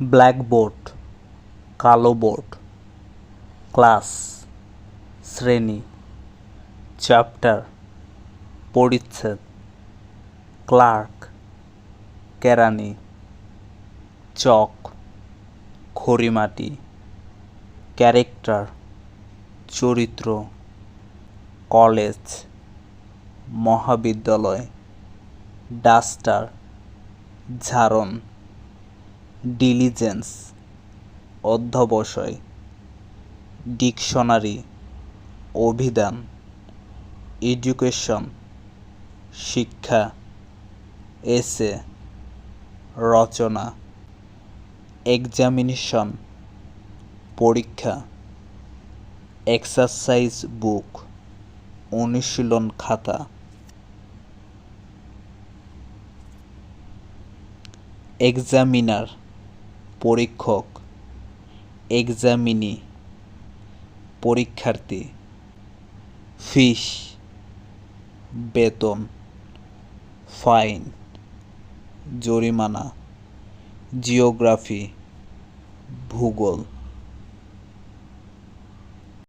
Blackboard কালো board class, শ্রেণি, chapter, পরিচ্ছেদ, ক্লার্ক কেরানি চক, খড়িমাটি, ক্যারেক্টার, চরিত্র, কলেজ, মহাবিদ্যালয়, ডাস্টার ঝাড়ন ডিলিজেন্স, অধ্যবসায়, ডিকশনারি, অভিধান, এডুকেশন, শিক্ষা এসে রচনা, এক্সামিনেশন, পরীক্ষা, এক্সারসাইজ বুক, অনুশীলন খাতা। এক্সামিনার পরীক্ষক এক্সামিনি পরীক্ষার্থী ফিস বেতন ফাইন জরিমানা জিওগ্রাফি ভূগোল।